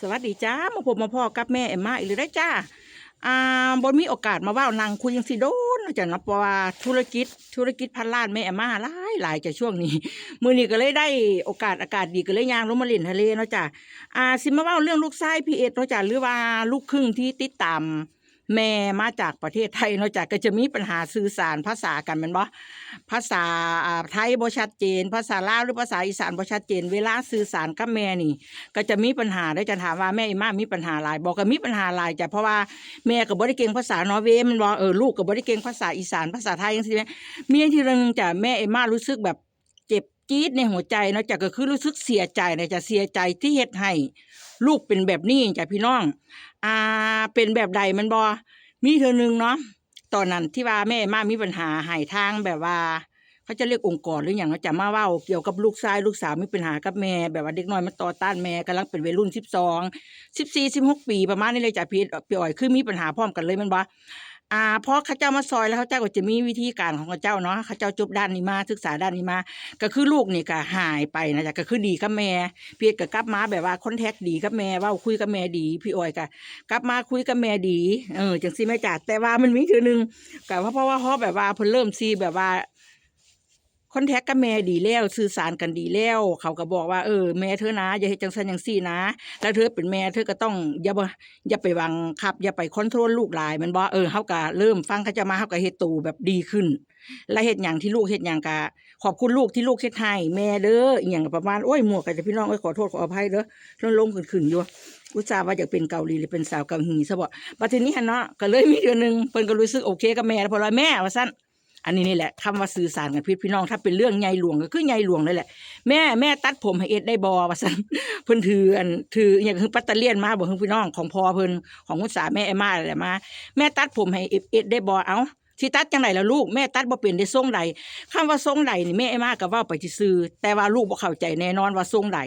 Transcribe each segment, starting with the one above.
สวัสดีจ้ามาพบมาพ่อกับแม่เอ็มมาอีกเลยได้จ้าอ่าบนมีโอกาสมาว่านางคุยยังสิโดนเนาะจ้ะเนาะเพราะว่าธุรกิจ ธุรกิจพันล้านแม่เอ็มมาหลายหลายจะช่วงนี้ มือนี้ก็เลยได้โอกาสอากาศดีก็เลยย่างลงมาเล่นทะเลเนาะจ้าอ่าสิมาว่าเรื่องลูกไส้พีเอสเนาะจ้าหรือว่าลูกครึ่งที่ติดตาม แม่มาจากประเทศไทยเนาะจ้ะก็จะมีปัญหาสื่อสารภาษากันมันบ่ภาษาอ่าไทยบ่ชัดเจน ภาษาลาวหรือภาษาอีสานบ่ชัดเจน เวลาสื่อสารกับแม่นี่ ก็จะมีปัญหาได้จะถามว่าแม่อีมามีปัญหาหลายบอกก็มีปัญหาหลายจ้ะเพราะว่าแม่ก็บ่ได้เก่งภาษานอร์เวย์มันบ่เออลูกก็บ่ได้เก่งภาษาอีสานภาษาไทยจังซี่แหมมีอันที่เรื่องจ้ะแม่อีมารู้สึกแบบ จี๊ดในหัวใจเนาะจ้ะก็คือรู้สึกเสียใจนะจ้ะเสียใจที่เฮ็ดให้ลูกเป็นแบบนี้จ้ะพี่น้อง อ่า เป็นแบบใดมันบ่มีเธอหนึงเนาะตอนนั้นที่ว่าแม่มามีปัญหาให้ทางแบบว่าเขาจะเรียกองค์กรหรืออย่างเขาจะมาเว้าเกี่ยวกับลูกชายลูกสาวมีปัญหากับแม่ แบบว่าเด็กน้อยมันต่อต้านแม่กำลังเป็นวัยรุ่นสิบสองสิบสี่สิบหกปีประมาณนี้เลยจ้ะพี่พี่อ้อยคือมีปัญหาพร้อมกันเลยมันบ่ อ่าพอเขาเจ้ามาซอยแล้วข้าเจ้าก็จะมีวิธีการของข้าเจ้าเนาะข้าเจ้าจบด้านนี้มาศึกษาด้านนี้มา ก็คือลูกนี่ก็หายไปนะจ๊ะก็คือดีกับแม่พี่เอ็ดก็กลับมาแบบว่าคอนแทคดีกับแม่ว่าคุยกับแม่ดี พี่อ้อยก็กลับมาคุยกับแม่ดีเออจังซี่แม่จ๋าแต่ว่ามันมีคือหนึงก็เพราะว่าเพราะแบบว่าเพิ่นเริ่มซีแบบว่า คอนแทคกับแม่ดีแล้วสื่อสารกันดีแล้ว เขาก็บอกว่าเออแม่เธอนะอย่าเฮ็ดจังซั่นจังซี่นะ แล้วเธอเป็นแม่เธอก็ต้องอย่าอย่าไปบังคับ อย่าไปคอนโทรลลูกหลายมันบ่เออเฮาก็เริ่มฟังเขาจะมาเฮาก็เฮ็ดตูแบบดีขึ้น และเฮ็ดหยังที่ลูกเฮ็ดหยังก็ขอบคุณลูกที่ลูกเฮ็ดให้แม่เด้ออีหยังก็ประมาณโอ้ยหมวกก็จะพี่น้องเอ้ยขอโทษขออภัยเด้อลงๆขึ้นๆอยู่อุตส่าห์ว่าอยากเป็นเกาหลีหรือเป็นสาวเกาหลีซะบ่บัดทีนี้หั่นเนาะก็เลยมีเดือนหนึงเพิ่นก็รู้สึกโอเคกับแม่แล้วเพราะว่าแม่ว่าซั่น อันนี้นี่แหละคำว่าสื่อสารกับพี่พี่น้องถ้าเป็นเรื่องใหญ่หลวงก็คือใหญ่หลวงเลยแหละแม่แม่ตัดผมให้เอ็ดได้บอว่าซั่นเพิ่นถืออันถืออย่างคือปัตตเลียนมาบอกพี่น้องของพ่อเพิ่นของคุณสาแม่ไอ้มาอะไรมา แม่ตัดผมให้เอ็ดได้บอเอ้าสิตัดจังไดล่ะลูกแม่ตัดบ่เป็นได้ทรงใดคำว่าทรงใดนี่แม่ไอ้มาก็เว้าไปซื่อแต่ว่าลูกบ่เข้าใจแน่นอนว่าทรงใด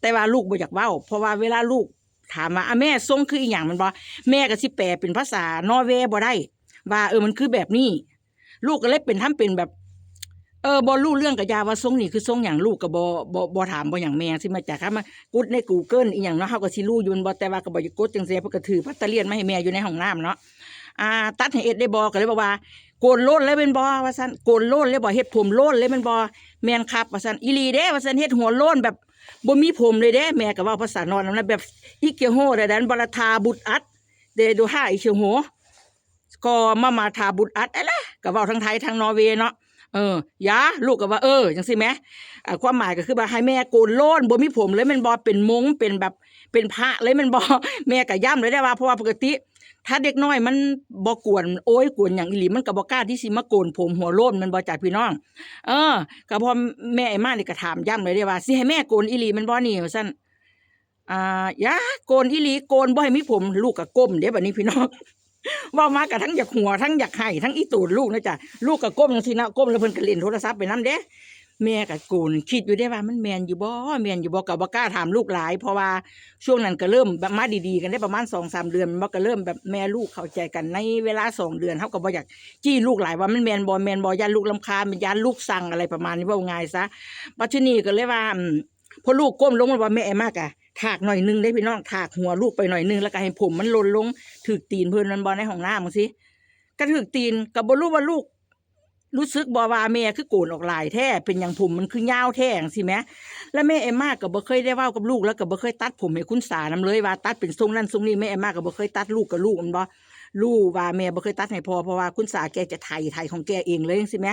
แต่ว่าลูกบ่อยากเว้า เพราะว่าเวลาลูกถามว่าอะแม่ทรงคืออีหยังมันบ่แม่ก็สิแปลเป็นภาษานอร์เวย์บ่ได้ ว่าเออมันคือแบบนี้ ลูกก็เลยเป็นทำเป็นแบบ เออบ่รู้เรื่องกับยาว่าทรงนี่คือทรงอย่างลูกก็บ่บ่บ่ถามบ่อย่างแม่สิมาจากครับมากดใน Google อีหยังเนาะเฮาก็สิรู้อยู่มันบ่แต่ว่าก็บ่อยู่กดจังซี่เพิ่นก็ถือพัตเตเลียนมาให้แม่อยู่ในห้องน้ำเนาะอ่า ตัดให้เอ็ดได้บ่ก็เลยบอกว่าโกนโลนเลยเป็นบ่ว่าซั่นโกนโลนเลยบ่เฮ็ดผมโลนเลยเป็นบ่แม่นครับว่าซั่นอีลีเด้ว่าซั่นเฮ็ดหัวโลนแบบบ่มีผมเลยเด้ แม่ก็ว้าภาษานอนนั้นแบบอีเกียวโฮได้ดันบรทาบุตรอัดเดดูห้าอีเชียวโหก็มามาทาบุตรอัดอะไรก็เว้าทั้งไทยทั้งนอร์เวย์เนาะเออยาลูกก็ว่าเออจังซี่แหมอ่าความหมายก็คือว่าให้แม่โกนโลนบ่มีผมเลยมันบ่เป็นมงเป็นแบบเป็นพระเลยมันบ่แม่ก็ย้ำเลยได้ว่าเพราะว่าปกติ ถ้าเด็กน้อยมันบ่กวนโอ้ยกวนหยังอีหลีมันก็บ่กล้าที่สิมาโกนผมหัวโลนมันบ่จากพี่น้อง เออก็พอแม่ไอ้มานี่ก็ถามย้ำเลยได้ว่าสิให้แม่โกนอีหลีมันบ่นี่ว่าซั่นอ่ายาโกนอีหลีโกนบ่ให้มีผมลูกก็ก้มเด้บัดนี้พี่น้อง ว่ามากับทั้งอยากหัวทั้งอยากไห้ทั้งอีตูดลูกนะจ๊ะลูกก็ก้มจังซี่นะก้มแล้วเพิ่นก็เล่นโทรศัพท์ไปนํเด้แม่ก็โกนคิดอยู่ได้ว่ามันแมนอยู่บ่แมนอยู่บ่ก็บ่กล้าถามลูกหลายเพราะว่าช่วงนั้นก็เริ่มแบบมาดีๆกันได้ประมาณ2-3เดือนมันก็เริ่มแบบแม่ลูกเข้าใจกันในเวลาสองเดือนเฮาก็บ่อยากจี้ลูกหลายว่ามันแมนบ่แมนบ่ย่านลูกรำคาญมันย่านลูกสั่งอะไรประมาณนี้ว้าง่ายซะปัจจุบันก็เลยว่าพอลูกก้มลงมันว่าแม่มากอะ ถากหน่อยนึงได้พี่น้องถากหัวลูกไปหน่อยนึงแล้วก็ให้ผมมันหล่นลงถือตีนเพิ่นมันบอในห้องน้ำมึงสิก็ถือตีนกับบรู้ว่าลูก รู้สึกบอว่าแม่คือโกนออกหลายแท้เป็นอย่างผมมันคือยาวแท้งสิแหมแล้วแม่เอ็มมาก็บ่เคยได้ว่ากับลูกแล้วกับบ่เคยตัดผมให้คุณสานํเลยว่าตัดเป็นทรงนั้นทรงนี้แม่เอ็มมากับ่เคยตัดลูกกับลูกมันบ่ ลูกว่าแม่บ่เคยตัดให้พ่อเพราะว่าคุณสาแกจะไถ่ไถ่ของแกเองเลยจังซี่แหม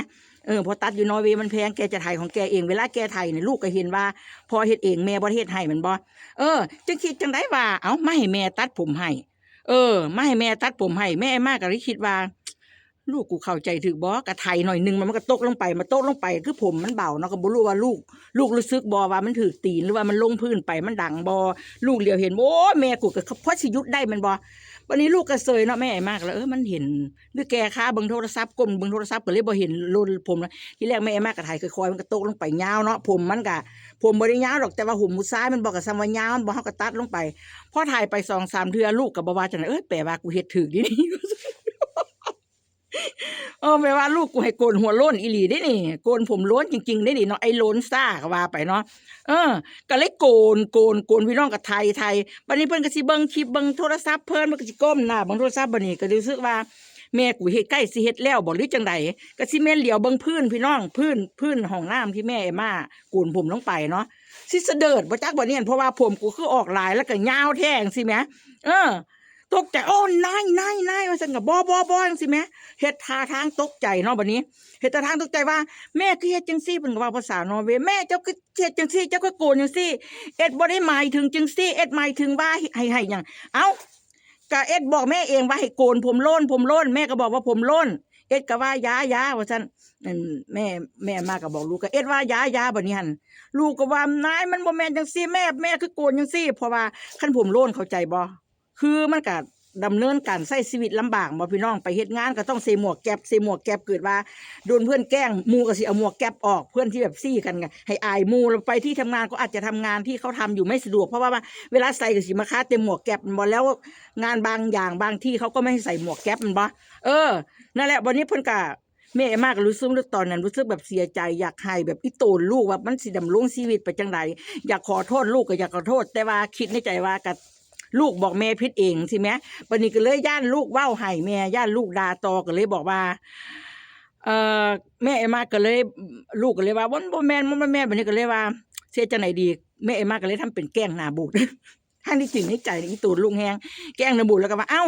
เออพอตัดอยู่นอร์เวย์มันแพงแกจะไถ่ของแกเองเวลาแกไถ่เนี่ยลูกก็เห็นว่าพอเฮ็ดเองแม่บ่เฮ็ดให้มันบ่เออ จึงคิดจังไดว่า เอ้ามาให้แม่ตัดผมให้เออมาให้แม่ตัดผมให้แม่มากก็เลยคิดว่าลูกกูเข้าใจถึกบ่กะไทยหน่อยหนึงมันก็ตกลงไปมาตกลงไป คือผมมันเบาเนาะก็บ่รู้ว่าลูก ลูกรู้สึกบ่ว่ามันถือตีนหรือว่ามันลงพื้นไปมันดังบ่ลูกเหลียวเห็นโอ้แม่กูก็พอสิหยุดได้มันบ่ วันนี้ลูกกระเซยเนาะแม่ไอ้มากแล้วเออมันเห็นหรือแกค้าเบิ่งโทรศัพท์ก้มเบิ่งโทรศัพท์ก็เลยบ่เห็นโลนผมนะที่แรกแม่ไอ้มากก็ไทยค่อยๆมันก็ตกลงไปยาวเนาะผมมันก็ผมบ่ได้ยาวหรอกแต่ว่าหุ่มมุซ้ายมันบอกกับซ้ำว่ายาวมันบ่เฮาก็ตัดลงไปพอถ่ายไปสองสามเทื่อลูกก็บ่ว่าจังไดเอ้ยแปลว่ากูเฮ็ดถูกดีนี่ อออแปลว่าลูกกูให้โกนหัวล้นอีหลีได้นี่โกนผมล้นจริงๆได้นี่เนาะไอ้ล้นซ่าก็ว่าไปเนาะเออ ก็เลยโกนโกนโกนพี่น้องกับไทยไทยบัดนี้เพิ่นก็สิเบิ่งคลิปเบิ่งโทรศัพท์เพิ่นมันก็สิก้มหน้าเบิ่งโทรศัพท์บัดนี้ก็รู้สึกว่าแม่กูเฮ็ดใกล้สิเฮ็ดแล้วบ่หรือจังใดก็สิแม่นเหลียวเบิ่งพื้นพี่น้องพื้นพื้นห้องน้ำที่แม่เอมาโกนผมลงไปเนาะสิเสดิร์ดบ่จักบ่เนี่ยเพราะว่าผมกูคือออกหลายแล้วก็ยาวแท้งซี่แหมเออ ตกใจโอ้นายนายนายว่าซั่นก็บ่บ่บ่จังซี่แหมเฮ็ดท่าทางตกใจเนาะบัดนี้เฮ็ดท่าทางตกใจว่า แม่คือเฮ็ดจังซี่เพิ่นก็ว้าภาษานอร์เวย์แม่เจ้าคือเฮ็ดจังซี่เจ้าก็โกนจังซี่ เอ็ดบ่ได้หมายถึงจังซี่ เอ็ดหมายถึงว่าให้ให้หยังเอ้าก็เอ็ดบอกแม่เองว่าให้โกนผมโล้นผมโล้นแม่ก็บอกว่าผมโล้นเอ็ดก็ว่ายายาว่าซั่นนั่นแม่แม่มาก็บอกลูกก็เอ็ดว่ายายาบัดนี้หั่นลูกก็ว่านายมันบ่แม่นจังซี่แม่แม่คือโกนจังซี่เพราะว่าคันผมโล้นเข้าใจบ่ คือมันก็ดำเนินการใช้ชีวิตลำบากบ่พี่น้องไปเฮ็ดงานก็ต้องใส่หมวกแก๊ปใส่หมวกแก๊ปเกิดว่าโดนเพื่อนแกล้งหมู่ก็สิเอาหมวกแก๊ปออกเพื่อนที่แบบซี่กันไงให้อายหมู่แล้วไปที่ทำงานก็อาจจะทำงานที่เขาทำอยู่ไม่สะดวกเพราะว่าเวลาใส่ก็สิมาคาเต็มหมวกแก๊ปบ่แล้วงานบางอย่างบางที่เขาก็ไม่ให้ใส่หมวกแก๊ปมันบ่เออนั่นแหละวันนี้เพิ่นกะแม่มากรู้สึกตอนนั้นรู้สึกแบบเสียใจอยากให้แบบอีโตนลูกว่ามันสิดำรงชีวิตไปจังไดอยากขอโทษลูกก็อยากขอโทษ แต่ว่าคิดในใจว่ากับ ลูกบอกแม่ผิดเองสิแม่วันนี้ก็เลยย่านลูกเว้าให้แม่ย่านลูกดาตอก็เลยบอกว่าเอ่อแม่เอมาก็เลย ลูกก็เลยว่าบ่บ่แม่นบ่แม่นบัดนี้ก็เลยว่าเสียจังไหนดีแม่เอมาก็เลยทำเป็นแกล้งหน้าบูดทั้งที่จริงในใจอีตูนลุงแฮงแกล้งหน้าบูดแล้วก็ว่าเอ้า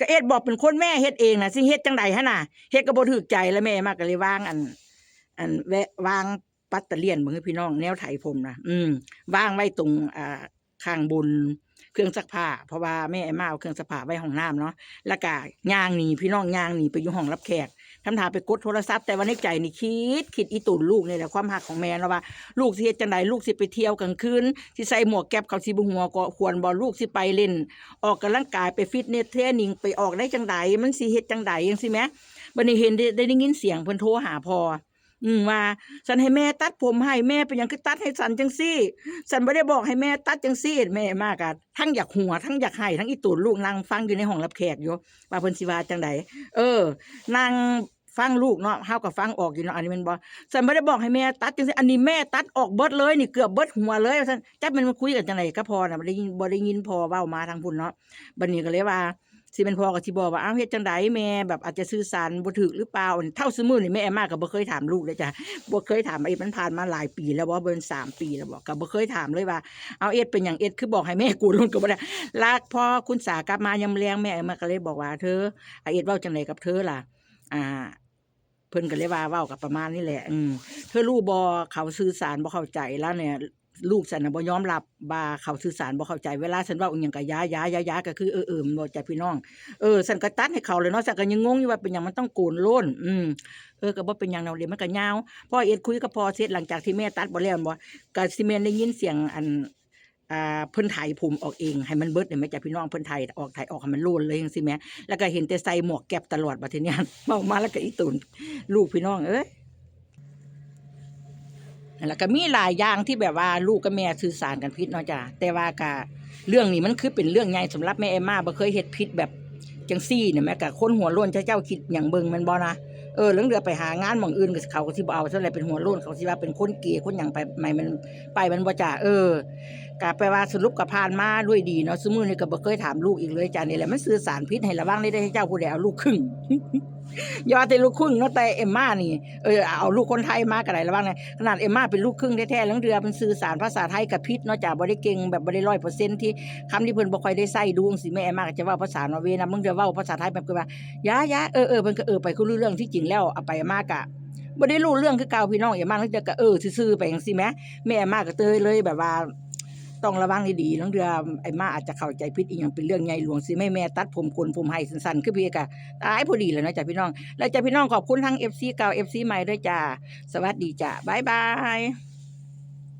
ก็เอ็ดบอกเป็นคนแม่เฮ็ดเองนะสิเฮ็ดจังใดหั่นน่ะเฮ็ดก็บ่ถูกใจแล้วแม่เอมาก็เลยวางอัน อันแวะวางปัตเตเลียนเบิ่งพี่น้องแนวไถผมนะอืมวางไว้ตรงอ่าข้างบน เครื่องซักผ้าเพราะว่าแม่เอมาเอาเครื่องซักผ้าไว้ห้องน้ำเนาะแล้วก็ย่างหนีพี่น้องย่างหนีไปอยู่ห้องรับแขกทำทาไปกดโทรศัพท์แต่ว่าในใจนี่คิดคิดอีตุนลูกนี่แหละความหักของแม่เนาะว่า ลูกสิเฮ็ดจังไดลูกสิไปเที่ยวกลางคืนสิใส่หมวกแก๊ปเขาสิบ่หัวก็ควรบ่ลูกสิไปเล่น ออกกำลังกายไปฟิตเนสเทรนนิ่งไปออกได้จังไดมันสิเฮ็ดจังไดจังซี่แหมบัดนี้เห็นได้ได้ยินเสียงเพิ่นโทรหาพ่อ อืมว่าฉันให้แม่ตัดผมให้แม่เป็นยังคือตัดให้สันจังซี่ฉันบ่ได้บอกให้แม่ตัดจังซี่แม่มากอะทั้งอยากหัวทั้งอยากให้ทั้งอีตุนลูกนั่งฟังอยู่ในห้องรับแขกอยู่ว่าเพิ่นสิว่าจังไดเออนั่งฟังลูกเนาะเฮาก็ฟังออกอยู่เนาะอันนี้มันบ่ฉันบ่ได้บอกให้แม่ตัดจังซี่อันนี้แม่ตัดออกเบิดเลยนี่เกือบเบิดหัวเลยว่าซั่นจักมันมาคุยกันจังไดก็พอน่ะบ่ได้ยินบ่ได้ยินพอเว้ามาทางพุ่นเนาะบัดนี้ก็เลยว่า สิเป็นพ่อก็สิบอกว่าอ้าวเฮ็ดจังไดแม่แบบอาจจะสื่อสารบ่ถูกหรือเปล่าเท่าซุมื้อนี่แม่แอมมาก็บ่เคยถามลูกเลยจ้ะบ่เคยถามไอ้มันผ่านมาหลายปีแล้วบ่เบิ่น3ปีแล้วบ่ก็บ่เคยถามเลยว่าเอาเอ็ดเป็นหยังเอ็ดคือบอกให้แม่กูลงก็บ่ได้ลากพ่อคุณสากลับมายามแลงแม่แอมมาก็เลยบอกว่าเธอไอ้เอ็ดเว้าจังไดกับเธอล่ะ อ่าเพิ่นก็เลยว่าเว้ากับประมาณนี้แหละ อืมเธอรู้บ่เขาสื่อสารบ่เข้าใจแล้วเนี่ย ลูกฉันน่ะบ่ยอมรับว่าเขาสื่อสารบ่เข้าใจเวลาฉันเว้าอีหยังก็ยายายายาก็คือเออเออมันบ่ใจพี่น้องเออฉันก็ตัดให้เขาเลยเนาะฉันก็ยังงงอยู่ว่าเป็นหยังมันต้องโกนโล้นอืมเออก็บ่เป็นหยังเนาะเดี๋ยวมันก็ยาวพ่อเอ็ดคุยกับพ่อเสร็จหลังจากที่แม่ตัดบ่แล้วบ่ก็สิแม่นได้ยินเสียงอันอ่าเพิ่นไถผมออกเองให้มันเบิดเนี่ยแม่จ้ะพี่น้องเพิ่นไถออกไถออกให้มันโลนเลยจังซี่แม่แล้วก็เห็นแต่ใส่หมวกแก๊ปตลอดบัดทีเนี้ยเมามาแล้วก็อีตุนลูกพี่น้องเอ้ย แล้วก็มีหลายอย่างที่แบบว่าลูกกับแม่สื่อสารกันผิดเนาะจ้ะแต่ว่ากะเรื่องนี้มันคือเป็นเรื่องใหญ่สำหรับแม่เอมมาบ่เคยเฮ็ดผิดแบบจังซี่เนี่ยแม่กะคนหัวโล้นเจ้าคิดอย่างเบิ่งมันบ่นะ เออเรื่องเดือไปหางานหมองอื่นก็เขาก็สิบ่เอาซะเลยเป็นหัวโล้นเขาสิว่าเป็นคนเกย์คนหยังไปไม่มันไปมันบ่จ้ะเออก็แปลว่าสรุปกับผ่านมาด้วยดีเนาะสมมือนี่ก็บ่เคยถามลูกอีกเลยจ้านี่แหละมันสื่อสารพิษให้ระวังได้ได้ให้เจ้าผู้ใดเอาลูกครึ่งย่าแต่ลูกครึ่งเนาะแต่เอ็มม่านี่เออเอาลูกคนไทยมาก็ได้ระวังเลยขนาดเอ็มม่าเป็นลูกครึ่งแท้ๆแล้วเรือเป็นสื่อสารภาษาไทยกับพิษเนาะจ้าบ่ได้เก่งแบบบ่ได้ร้อยเปอร์เซ็นต์ที่คำที่เพิ่นบ่ค่อยได้ใช้ดูงซี่แม่เอ็มม่าก็จะว้าภาษานอร์เวย์นะมึงจะเว้าภาษาไทยแบบคือว่ายายาเออเออเพิ่นก็เออไปคือเรื่องที่จริงแล้วเอาไปมากะบ่ได้รู้เรื่องคือเก่าพี่น้องเอ็มม่าแล้วจะก็เออซื่อๆไปจังซี่แหมแม่เอ็มม่าก็เตยเลยแบบว่าต้องระวังดีๆน้องเรือไอ้มาอาจจะเข้าใจผิดอีหยังเป็นเรื่องใหญ่หลวงสิแม่แม่ตัดผมโกนผมให้สั้นๆคือพี่ก็ตายพอดีแล้วนะจ้ะพี่น้อง แล้วจ้ะพี่น้องขอบคุณทั้ง FC เก่า FC ใหม่ด้วยจ้าสวัสดีจ้ะบ๊ายบาย